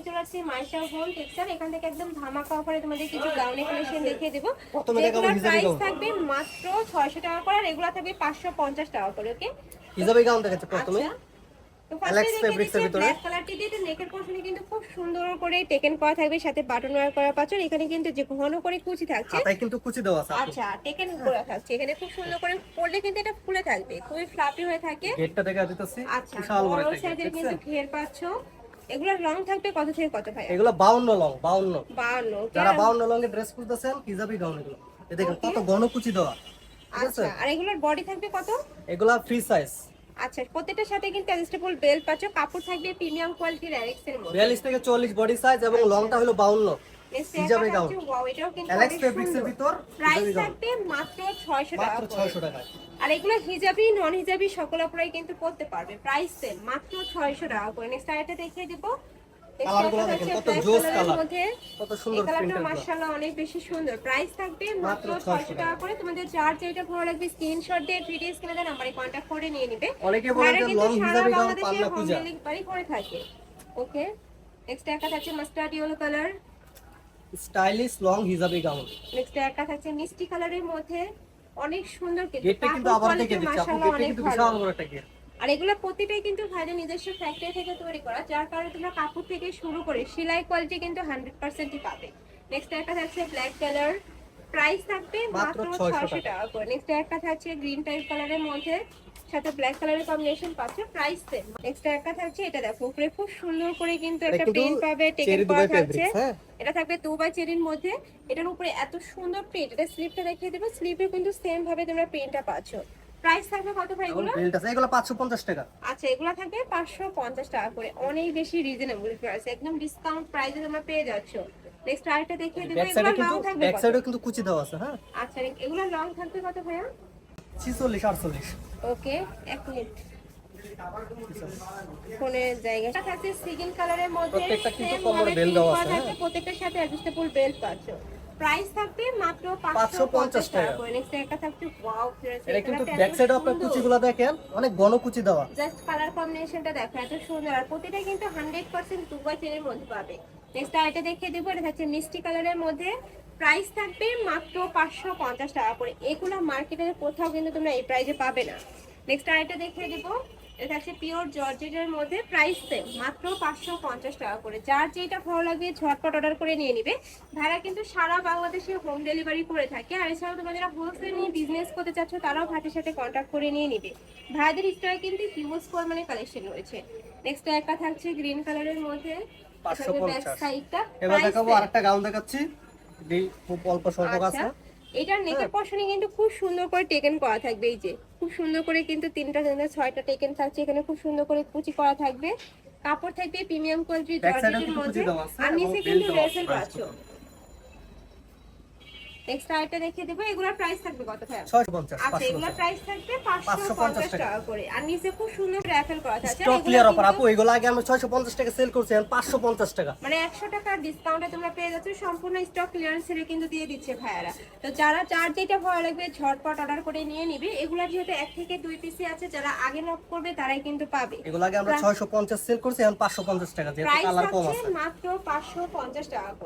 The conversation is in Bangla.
আমি চলে আসছি মাইশা হোম টেক্সটাইল। এখান থেকে একদম ধামাকা অফারে তোমাদের কিছু গাউনের কালেকশন দেখিয়ে দেবো। যেগুলোর প্রাইস থাকবে মাত্র ছয়শো টাকা করে আর এগুলো থাকবে পাঁচশো পঞ্চাশ টাকা করে ওকে হিজাবি গাউন দেখাচ্ছে প্রথমে। আচ্ছা। তো Alex ফার্স্টে Fabrics এর দেখিয়ে ভিতরে। ব্ল্যাক কালারটি দিয়ে নেকের পোর্শনে কিন্তু খুব সুন্দর করে টেকেন করা থাকবে সাথে বাটন ওয়্যার করা পাচ্ছ এখানে কিন্তু যে ঘন করে কুচি থাকছে কিন্তু কুচি দেওয়া আছে আচ্ছা টেকেন করা থাকছে। এখানে খুব সুন্দর করে পরলে কিন্তু এটা ফুলে থাকবে খুবই ফ্লাফি হয়ে থাকে। গেটটা দেখা দিতেছি আচ্ছা বিশাল বড় সাইজের কিন্তু ঘের পাচ্ছ। এগুলোর রং থাকবে কত থেকে কত ভাই এগুলো 52 লং 52 বাউন্ন যারা 52 লং এর ড্রেস পরতেছেন হিজাবি গাউন এগুলো? এই দেখেন কত ঘন কুচি দেওয়া আচ্ছা আর এগুলোর বডি থাকবে কত? এগুলা ফ্রি সাইজ আচ্ছা প্রত্যেকটার সাথে কিন্তু অ্যাডজাস্টেবল বেল্ট পাচ্ছ। কাপড় থাকবে প্রিমিয়াম কোয়ালিটির অ্যালেক্স মধ্যে। 42 থেকে 40 বডি সাইজ এবং লংটা হলো 52 Next হিজাবি অ্যালেক্স ফেব্রিক্স এর ভিতর প্রাইস থাকবে মাত্র 600 টাকা মাত্র 600 টাকা আর এগুলো হিজাবি নন হিজাবি সকল অপরাই কিন্তু পড়তে পারবে। প্রাইস সেম মাত্র 600 টাকা করে। নেক্সট আরেকটা দেখিয়ে দিব। কালারগুলো একটা দেখেন, হচ্ছে কত জোস কালার। কত সুন্দর কালারটা মাশাআল্লাহ অনেক বেশি সুন্দর। প্রাইস থাকবে মাত্র মাত্র 600 600 টাকা। করে। তোমাদের যার যেটা ভালো লাগবে স্ক্রিনশট দিয়ে ভিডিও স্ক্রিনে নম্বরে কন্টাক্ট করে নিয়ে নিবে। অনেকে বলেন যে লং হিজাবি গাউন বাংলাদেশে পূজা। করে থাকে। ওকে নেক্সট একটা থাকছে mustard yellow colour stylish long hijabi gown. Next একটা থাকছে মিষ্টি কালারের মধ্যে অনেক সুন্দর কিন্তু গেটটা কিন্তু আবার থেকে দিচ্ছি। আপু গেটটা কিন্তু বিশাল বড় একটা গেট আর এগুলো প্রতিটাই কিন্তু ভাইদের নিজস্ব ফ্যাক্টরি থেকে তৈরি করা যার কারণে তোমরা কাপড় থেকে শুরু করে সেলাই কোয়ালিটি কিন্তু হান্ড্রেড পার্সেন্টই পাবে। নেক্সট একটা থাকছে ব্ল্যাক কালার প্রাইস থাকবে মাত্র মাত্র 600 ছয়শো টাকা। করে। নেক্সট একটা থাকছে গ্রিন টাইপ কালারের মধ্যে। সাথে ব্ল্যাক কালারের কম্বিনেশন পাচ্ছে প্রাইস সেম নেক্সট একটা থাকছে এটা দেখো উপরে খুব সুন্দর করে কিন্তু একটা প্রিন্ট পাবে টেকেন করা থাকছে। হ্যাঁ। এটা থাকবে দুবাই চেরির মধ্যে। এটার উপরে এত সুন্দর প্রিন্ট এটা স্লিপটা দেখিয়ে দেবো স্লিপে কিন্তু সেম ভাবে তোমরা প্রিন্টটা পাচ্ছ। প্রাইস থাকবে কত ভাই এগুলো? এগুলো 550 টাকা। আচ্ছা এগুলো থাকবে পাঁচশো পঞ্চাশ টাকা করে। অনেক বেশি রিজনেবল প্রাইস একদম ডিসকাউন্ট প্রাইসে তোমরা পেয়ে যাচ্ছ। নেক্সট আরেকটা দেখিয়ে দেবো এগুলো লং থাকবে ব্যাক কত? কিন্তু কুচি দেওয়া আছে হ্যাঁ। আচ্ছা এগুলো লং থাকবে কত ভাইয়া? 46 48 ওকে এক মিনিট। ফোনের জায়গা থাকছে সিগিন কালারের মধ্যে আছে, হ্যাঁ। প্রত্যেকটার সাথে অ্যাডজাস্টেবল বেল্ট পাচ্ছ। প্রাইস থাকবে মাত্র 550 550 টাকা। করে নেক্সট একটা থাকছে ওয়াও এটা কিন্তু ব্যাক সাইডে আপনার কুচিগুলো দেখেন অনেক ঘন কুচি দেওয়া। জাস্ট কালার কম্বিনেশনটা দেখো এত সুন্দর। আর প্রতিটা কিন্তু দুবাই চেনের মধ্যে পাবে। নেক্সট আইটা দেখিয়ে দেবো এটা মিষ্টি কালারের মধ্যে প্রাইস থাকবে মাত্র পাঁচশো পঞ্চাশ টাকা করে। এগুলো মার্কেটের কোথাও কিন্তু তোমরা এই প্রাইসে পাবে না। নেক্সট আইটা দেখিয়ে দেবো এটা থাকছে পিওর জর্জেটের মধ্যে প্রাইস সেম মাত্র পাঁচশো পঞ্চাশ টাকা করে। যার যেটা ভালো লাগবে ঝটপট অর্ডার করে নিয়ে নিবে। ভাড়া কিন্তু সারা বাংলাদেশে হোম ডেলিভারি করে থাকে। আর এছাড়াও তোমরা যারা হোলসেল নিয়ে বিজনেস করতে চাচ্ছ তারাও ভাটের সাথে কন্ট্যাক্ট করে নিয়ে নিবে। ভাইদের স্টোরে কিন্তু হিউজ পরিমাণে কালেকশন রয়েছে। নেক্সট একটা থাকছে গ্রিন কালারের মধ্যে। 550 সাইডটা এবার দেখাবো আরেকটা গাউন দেখাচ্ছি। খুব অল্প স্বল্প আচ্ছা আছে। এটার নেকের হ্যাঁ। পশনে কিন্তু খুব সুন্দর করে টেকেন করা থাকবে এই যে। খুব সুন্দর করে কিন্তু তিনটা তিনটা ছয়টা টেকেন থাকছে এখানে খুব সুন্দর করে কুচি করা থাকবে। কাপড় থাকবে প্রিমিয়াম কোয়ালিটির জর্জেটের কিন্তু মধ্যে। আর নিচে কিন্তু রেসেল পাচ্ছ। দেখিয়ে দেবো এগুলোর প্রাইস থাকবে কত ভাই 650 আচ্ছা এগুলোর প্রাইস থাকবে 550 550 টাকা করে। আর নিচে খুব সুন্দর র্যাফেল করা আর স্টক ক্লিয়ার অফার আপু এগুলো আগে আমরা 650 টাকা সেল করছি এখন 550 টাকা। মানে একশো টাকার ডিসকাউন্টে তোমরা পেয়ে যাচ্ছ সম্পূর্ণ স্টক ক্লিয়ারেন্স কিন্তু দিয়ে দিচ্ছে ভাইয়ারা। তো যারা যার যেটা ভালো লাগবে ঝটপট অর্ডার করে নিয়ে নিবে। এগুলো যেহেতু এক থেকে দুই পিসি আছে যারা আগে নক করবে তারাই কিন্তু পাবে। এগুলো আগে আমরা 650 সেল করছি এখন 550 টাকা যেহেতু প্রাইস কালার কম আছে। মাত্র পাঁচশো পঞ্চাশ টাকা করে।